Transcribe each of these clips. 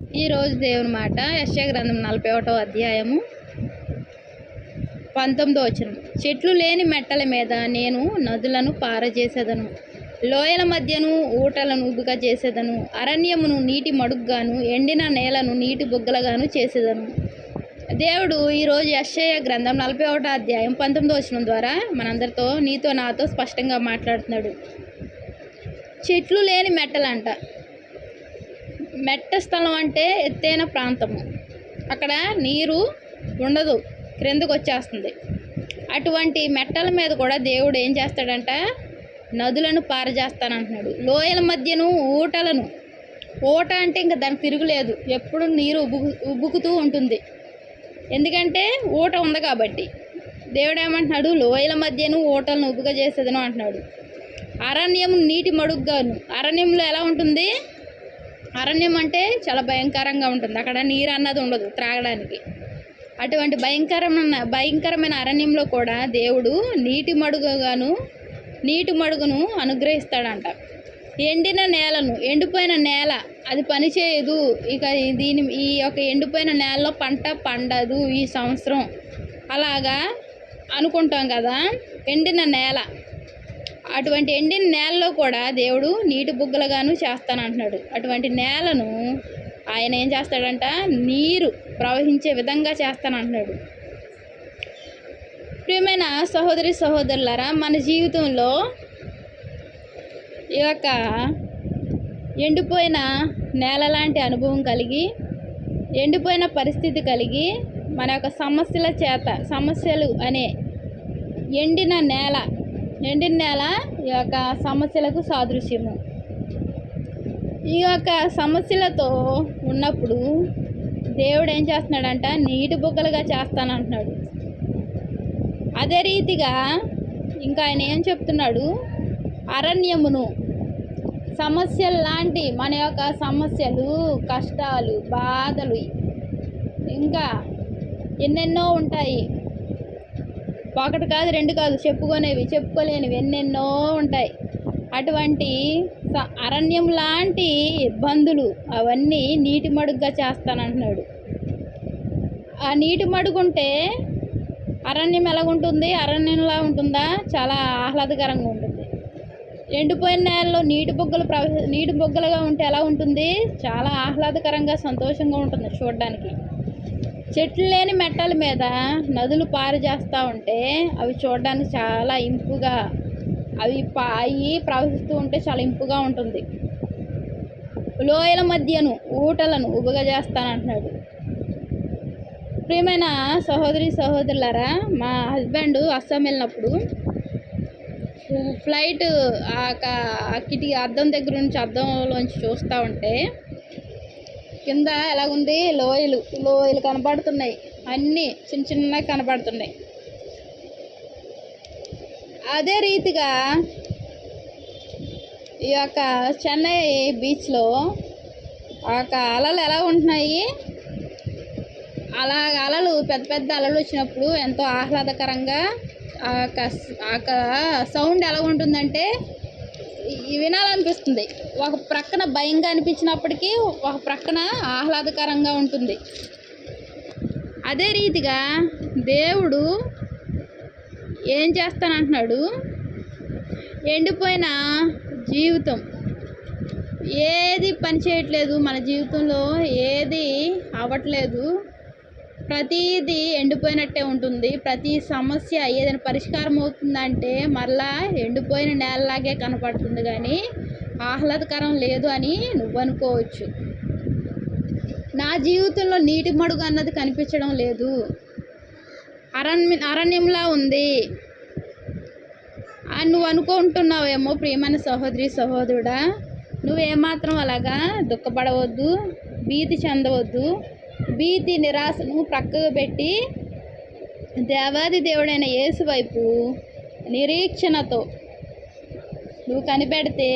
ఈరోజు దేవుని మాట యశ్య గ్రంథం నలభై ఒకటో అధ్యాయము పంతొమ్మిదో వచనం. చెట్లు లేని మెట్టల మీద నేను నదులను పారజేసేదను. లోయల మధ్యను ఊటలను ఉబ్బుగా చేసేదను అరణ్యమును నీటి మడుగ్గాను ఎండిన నేలను నీటి బుగ్గలుగాను చేసేదను. దేవుడు ఈరోజు యశయ గ్రంథం నలభై ఒకటో అధ్యాయం పంతొమ్మిదో వచనం ద్వారా మనందరితో నీతో నాతో స్పష్టంగా మాట్లాడుతున్నాడు. చెట్లు లేని మెట్టలంట. మెట్ట స్థలం అంటే ఎత్తైన ప్రాంతము. అక్కడ నీరు ఉండదు క్రిందకు వచ్చేస్తుంది. అటువంటి మెట్టల మీద కూడా దేవుడు ఏం చేస్తాడంట? నదులను పారజేస్తానంటున్నాడు లోయల మధ్యను ఊటలను. ఊట అంటే ఇంకా దానికి తిరుగులేదు ఎప్పుడు నీరు ఉబ్బు ఉబ్బుకుతూ ఉంటుంది. ఎందుకంటే ఊట ఉంది కాబట్టి. దేవుడు ఏమంటున్నాడు? లోయల మధ్యను ఊటలను ఉబ్బుగా చేసేదను అంటున్నాడు. అరణ్యం నీటి మడుగ్గాను. అరణ్యంలో ఎలా ఉంటుంది? అరణ్యం అంటే చాలా భయంకరంగా ఉంటుంది. అక్కడ నీరు అన్నది ఉండదు త్రాగడానికి. అటువంటి భయంకరమైన భయంకరమైన అరణ్యంలో కూడా దేవుడు నీటి మడుగుగాను నీటి మడుగును అనుగ్రహిస్తాడంట. ఎండిన నేలను ఎండిపోయిన నేల అది పనిచేయదు ఇక దీని ఈ యొక్క ఎండిపోయిన నేలలో పంట పండదు ఈ సంవత్సరం. అలాగా అనుకుంటాం కదా. ఎండిన నేల అటువంటి ఎండిన నేలలో కూడా దేవుడు నీటి బుగ్గలుగాను చేస్తానంటున్నాడు. అటువంటి నేలను ఆయన ఏం చేస్తాడంట? నీరు ప్రవహించే విధంగా చేస్తానంటున్నాడు. ప్రియమైన సహోదరి సహోదరులారా మన జీవితంలో ఈ యొక్క ఎండిపోయిన నేల లాంటి అనుభవం కలిగి ఎండిపోయిన పరిస్థితి కలిగి మన యొక్క సమస్యల చేత సమస్యలు అనే ఎండిన నేల ఎండిన నేల ఈ యొక్క సమస్యలకు సాదృశ్యము. ఈ యొక్క సమస్యలతో ఉన్నప్పుడు దేవుడు ఏం చేస్తున్నాడంట? నీటి బుగ్గలుగా చేస్తానంటున్నాడు. అదే రీతిగా ఇంకా ఆయన ఏం చెప్తున్నాడు? అరణ్యమును సమస్యలు లాంటి మన యొక్క సమస్యలు కష్టాలు బాధలు ఇంకా ఎన్నెన్నో ఉంటాయి. ఒకటి కాదు రెండు కాదు చెప్పుకునేవి చెప్పుకోలేనివి ఎన్నెన్నో ఉంటాయి. అటువంటి స- అరణ్యం లాంటి ఇబ్బందులు అవన్నీ నీటి మడుగ్గా చేస్తానంటున్నాడు. ఆ నీటి మడుగుంటే అరణ్యం ఎలాగుంటుంది? అరణ్యంలా ఉంటుందా? చాలా ఆహ్లాదకరంగా ఉంటుంది. ఎండిపోయిన నేలలో నీటి బొగ్గలు ప్రవ నీటి బొగ్గలుగా ఉంటే ఎలా ఉంటుంది? చాలా ఆహ్లాదకరంగా సంతోషంగా ఉంటుంది చూడడానికి. చెట్లు లేని మెట్టల మీద నదులు పారు చేస్తూ ఉంటే అవి చూడడానికి చాలా ఇంపుగా అవి పా అవి ప్రవహిస్తూ ఉంటే చాలా ఇంపుగా ఉంటుంది. లోయల మధ్యను ఊటలను ఉబగా చేస్తానంటున్నాడు. ప్రియమైన సహోదరి సహోదరులారా మా హస్బెండ్ అస్సాం వెళ్ళినప్పుడు ఫ్లైట్ ఆ ఆ కిటికీ అద్దం దగ్గర నుంచి అద్దంలోంచి చూస్తూ ఉంటే కింద ఎలాగుంది? లోయలు. లోయలు కనపడుతున్నాయి అన్నీ చిన్న చిన్నగా కనపడుతున్నాయి అదే రీతిగా ఈ యొక్క చెన్నై బీచ్లో ఆ యొక్క అలలు ఎలా ఉంటున్నాయి? అలా అలలు పెద్ద పెద్ద అలలు వచ్చినప్పుడు ఎంతో ఆహ్లాదకరంగా ఆ యొక్క ఆ యొక్క సౌండ్ ఎలా ఉంటుందంటే వినాలనిపిస్తుంది. ఒక ప్రక్కన భయంగా అనిపించినప్పటికీ ఒక ప్రక్కన ఆహ్లాదకరంగా ఉంటుంది. అదే రీతిగా దేవుడు ఏం చేస్తానంటున్నాడు? ఎండిపోయిన జీవితం. ఏది పని చేయట్లేదు మన జీవితంలో ఏది అవ్వట్లేదు. ప్రతిదీ ఎండిపోయినట్టే ఉంటుంది. ప్రతి సమస్య ఏదైనా పరిష్కారం అవుతుందంటే మరలా ఎండిపోయిన నేలలాగే కనపడుతుంది కానీ ఆహ్లాదకరం లేదు అని నువ్వు అనుకోవచ్చు నా జీవితంలో నీటి మడుగు అన్నది కనిపించడం లేదు. అరణ్య అరణ్యంలా ఉంది. అని నువ్వు అనుకుంటున్నావేమో ప్రియమైన సహోదరి సహోదరుడా. నువ్వేమాత్రం అలాగా దుఃఖపడవద్దు భీతి చెందవద్దు. భీతి నిరాశను ప్రక్కకు పెట్టి దేవాది దేవుడైన యేసు వైపు నిరీక్షణతో నువ్వు కనిపెడితే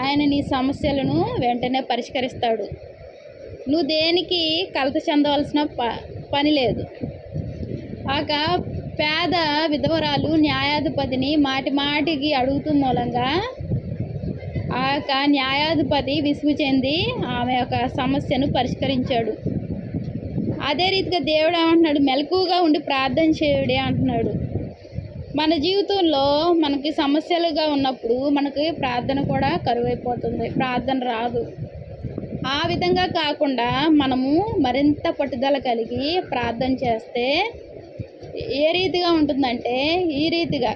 ఆయన నీ సమస్యలను వెంటనే పరిష్కరిస్తాడు. నువ్వు దేనికి కలత చెందవలసిన ప పని లేదు. ఆక పేద విధవరాలు న్యాయాధిపతిని మాటి మాటికి అడుగుతూ మూలంగా ఆ యొక్క న్యాయాధిపతి విసుగు చెంది ఆమె యొక్క సమస్యను పరిష్కరించాడు. అదే రీతిగా దేవుడు ఏమంటున్నాడు? మెలకుగా ఉండి ప్రార్థన చేయుడే అంటున్నాడు. మన జీవితంలో మనకి సమస్యలుగా ఉన్నప్పుడు మనకి ప్రార్థన కూడా కరువైపోతుంది. ప్రార్థన రాదు. ఆ విధంగా కాకుండా మనము మరింత పట్టుదల కలిగి ప్రార్థన చేస్తే ఏ రీతిగా ఉంటుందంటే ఈ రీతిగా.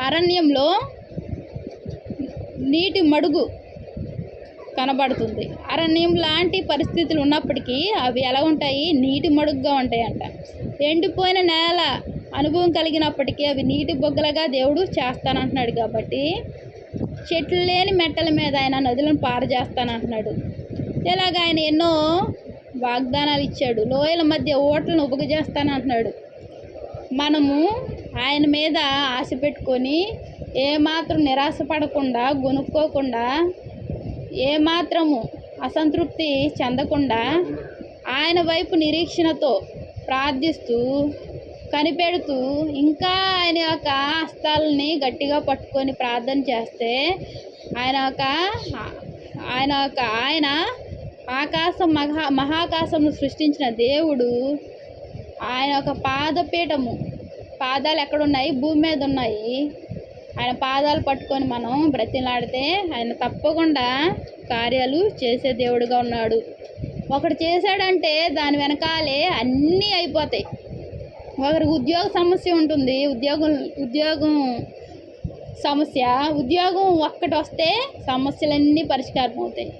అరణ్యంలో నీటి మడుగు కనబడుతుంది. అరణ్యం లాంటి పరిస్థితులు ఉన్నప్పటికీ అవి ఎలా ఉంటాయి? నీటి మడుగ్గా ఉంటాయంట. ఎండిపోయిన నేల అనుభవం కలిగినప్పటికీ అవి నీటి బొగ్గలుగా దేవుడు చేస్తానంటున్నాడు కాబట్టి చెట్లు లేని మెట్టల మీద ఆయన నదులను పారజేస్తానంటున్నాడు ఇలాగ ఆయన ఎన్నో వాగ్దానాలు ఇచ్చాడు. లోయల మధ్య ఓట్లను ఉపగజేస్తానంటున్నాడు మనము ఆయన మీద ఆశ పెట్టుకొని ఏమాత్రం నిరాశ పడకుండా గొనుక్కోకుండా ఏమాత్రము అసంతృప్తి చెందకుండా ఆయన వైపు నిరీక్షణతో ప్రార్థిస్తూ కనిపెడుతూ ఇంకా ఆయన యొక్క హస్తాలని గట్టిగా పట్టుకొని ప్రార్థన చేస్తే ఆయన యొక్క ఆయన యొక్క ఆయన ఆకాశం మహా మహాకాశమును సృష్టించిన దేవుడు ఆయన యొక్క పాదపీఠము పాదాలు ఎక్కడున్నాయి? భూమి మీద ఉన్నాయి. ఆయన పాదాలు పట్టుకొని మనం బ్రతిలాడితే ఆయన తప్పకుండా కార్యాలు చేసే దేవుడుగా ఉన్నాడు. ఒకడు చేశాడంటే దాని వెనకాలే అన్నీ అయిపోతాయి. ఒకరికి ఉద్యోగ సమస్య ఉంటుంది ఉద్యోగం ఉద్యోగం సమస్య ఉద్యోగం ఒక్కటి వస్తే సమస్యలన్నీ పరిష్కారం అవుతాయి.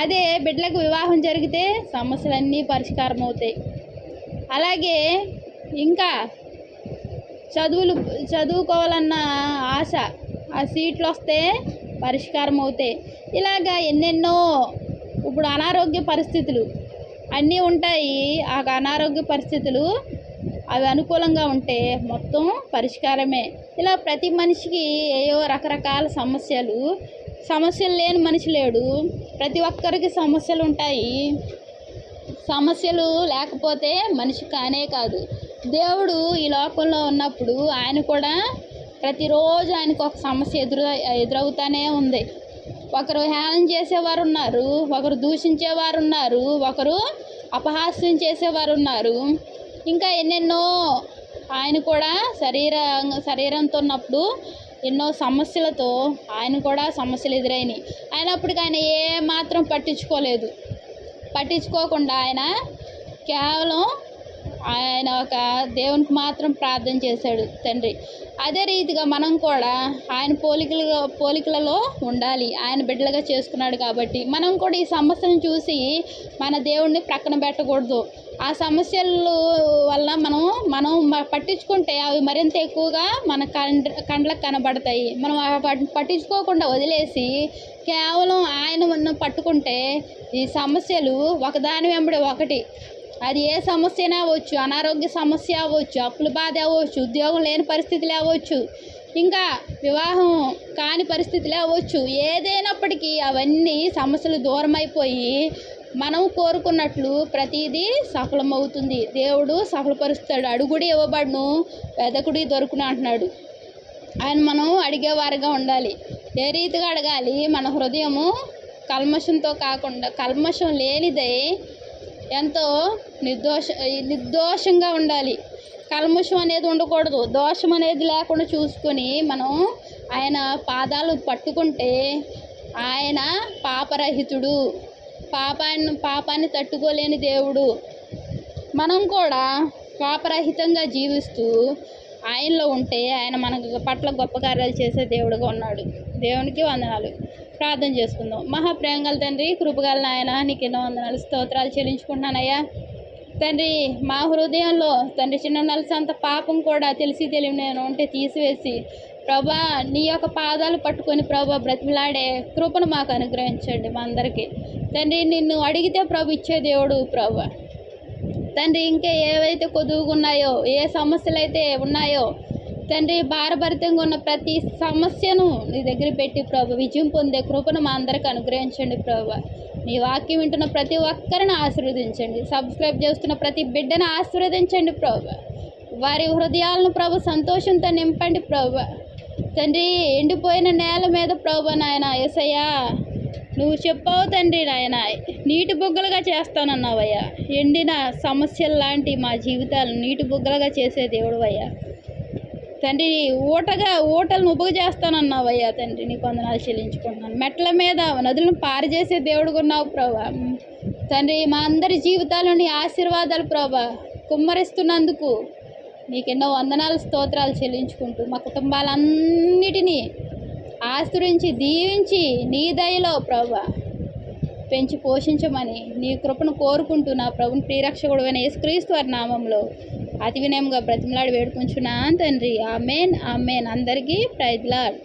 అదే బిడ్డలకు వివాహం జరిగితే సమస్యలన్నీ పరిష్కారం అవుతాయి. అలాగే ఇంకా చదువులు చదువుకోవాలన్న ఆశ ఆ సీట్లు వస్తే పరిష్కారం అవుతాయి ఇలాగా ఎన్నెన్నో ఇప్పుడు అనారోగ్య పరిస్థితులు అన్నీ ఉంటాయి. ఆ అనారోగ్య పరిస్థితులు అవి అనుకూలంగా ఉంటే మొత్తం పరిష్కారమే. ఇలా ప్రతి మనిషికి ఏయో రకరకాల సమస్యలు సమస్యలు లేని మనిషి లేడు. ప్రతి ఒక్కరికి సమస్యలు ఉంటాయి. సమస్యలు లేకపోతే మనిషి కానే కాదు. దేవుడు ఈ లోకంలో ఉన్నప్పుడు ఆయన కూడా ప్రతిరోజు ఆయనకు ఒక సమస్య ఎదురు ఎదురవుతానే ఉంది. ఒకరు హేళన చేసేవారు ఉన్నారు ఒకరు దూషించేవారు ఉన్నారు ఒకరు అపహాస్యం చేసేవారు ఉన్నారు. ఇంకా ఎన్నెన్నో ఆయన కూడా శరీర శరీరంతో ఉన్నప్పుడు ఎన్నో సమస్యలతో ఆయన కూడా సమస్యలు ఎదురైనాయి. అయినప్పటికీ ఆయన ఏ మాత్రం పట్టించుకోలేదు. పట్టించుకోకుండా ఆయన కేవలం ఆయన ఒక దేవునికి మాత్రం ప్రార్థన చేశాడు తండ్రి. అదే రీతిగా మనం కూడా ఆయన పోలికలుగా పోలికలలో ఉండాలి. ఆయన బిడ్డలుగా చేసుకున్నాడు కాబట్టి మనం కూడా ఈ సమస్యను చూసి మన దేవుడిని ప్రక్కన పెట్టకూడదు. ఆ సమస్యలు వల్ల మనం మనం పట్టించుకుంటే అవి మరింత ఎక్కువగా మన కండ్ర కండ్లకు కనబడతాయి. మనం పట్టించుకోకుండా వదిలేసి కేవలం ఆయన మనం పట్టుకుంటే ఈ సమస్యలు ఒకదాని వెంబడి ఒకటి. అది ఏ సమస్య అయినా అవ్వచ్చు అనారోగ్య సమస్య అవ్వచ్చు అప్పుల బాధ అవ్వచ్చు ఉద్యోగం లేని పరిస్థితులు అవ్వచ్చు ఇంకా వివాహం కాని పరిస్థితులు అవ్వచ్చు. ఏదైనప్పటికీ అవన్నీ సమస్యలు దూరం అయిపోయి మనం కోరుకున్నట్లు ప్రతిదీ సఫలమవుతుంది. దేవుడు సఫలపరుస్తాడు. అడుగుడి ఇవ్వబడును వెదకుడి దొరుకును అంటున్నాడు. ఆయన మనం అడిగేవారుగా ఉండాలి. ఏ రీతిగా అడగాలి? మన హృదయము కల్మషంతో కాకుండా కల్మషం లేనిదే ఎంతో నిర్దోష నిర్దోషంగా ఉండాలి. కల్మషం అనేది ఉండకూడదు. దోషం అనేది లేకుండా చూసుకొని మనం ఆయన పాదాలు పట్టుకుంటే ఆయన పాపరహితుడు. పాపాన్ని పాపాన్ని తట్టుకోలేని దేవుడు. మనం కూడా పాపరహితంగా జీవిస్తూ ఆయనలో ఉంటే ఆయన మన పట్ల గొప్ప కార్యాలు చేసే దేవుడుగా ఉన్నాడు. దేవునికి వందనాలు. ప్రార్థన చేసుకుందాం. మహాప్రేంగల తండ్రి కృపగల నాయన నీకు ఎన్నో వందనాలు స్తోత్రాలు చెల్లించుకుంటున్నానయ్యా. తండ్రి మా హృదయంలో తండ్రి చిన్న నలసంత పాపం కూడా తెలిసి తెలియని నేను ఉంటే తీసివేసి ప్రభా నీ యొక్క పాదాలు పట్టుకొని ప్రభా బ్రతిమలాడే కృపను మాకు అనుగ్రహించండి మా అందరికీ. తండ్రి నిన్ను అడిగితే ప్రభు ఇచ్చే దేవుడు ప్రభా. తండ్రి ఇంకా ఏవైతే కొదువుగా ఉన్నాయో ఏ సమస్యలు అయితే ఉన్నాయో తండ్రి భారభరితంగా ఉన్న ప్రతి సమస్యను నీ దగ్గర పెట్టి ప్రభు విజయం పొందే కృపను మా అందరికి అనుగ్రహించండి ప్రభు. నీ వాక్యం వింటున్న ప్రతి ఒక్కరిని ఆశీర్వదించండి. సబ్స్క్రైబ్ చేస్తున్న ప్రతి బిడ్డను ఆశీర్వదించండి ప్రభు. వారి హృదయాలను ప్రభు సంతోషంతో నింపండి ప్రభు. తండ్రి ఎండిపోయిన నేల మీద ప్రభు నాయన ఎసయ్యా నువ్వు చెప్పావు తండ్రి నాయన నీటి బుగ్గలుగా చేస్తానన్నావయ్యా. ఎండిన సమస్యలు లాంటి మా జీవితాలు నీటి బుగ్గలుగా చేసే దేవుడు అయ్యా. తండ్రి ఊటగా ఊటలను నువ్వు చేస్తానన్నావయ్యా తండ్రి నీ కొందనాలు చెల్లించుకుంటున్నాను. మెట్ల మీద నదులను పారిజేసే దేవుడుగా దేవుడు ఉన్నావు ప్రభా. తండ్రి మా అందరి జీవితాలని ఆశీర్వాదాలు ప్రభా. కుమ్మరిస్తున్నందుకు నీకెన్నో వందనాలు స్తోత్రాలు చెల్లించుకుంటూ మా కుటుంబాలన్నిటినీ ఆస్తురించి దీవించి నీ దయలో ప్రభా పెంచి పోషించమని నీ కృపను కోరుకుంటూ నా ప్రభుని ప్రియరక్షకుడు అయిన యేసుక్రీస్తు వారి నామంలో అతి వినయంగా బ్రతిమలాడి వేడుకుంటున్నాను తండ్రి. Amen amen. అందరికీ ప్రైజ్లాడ్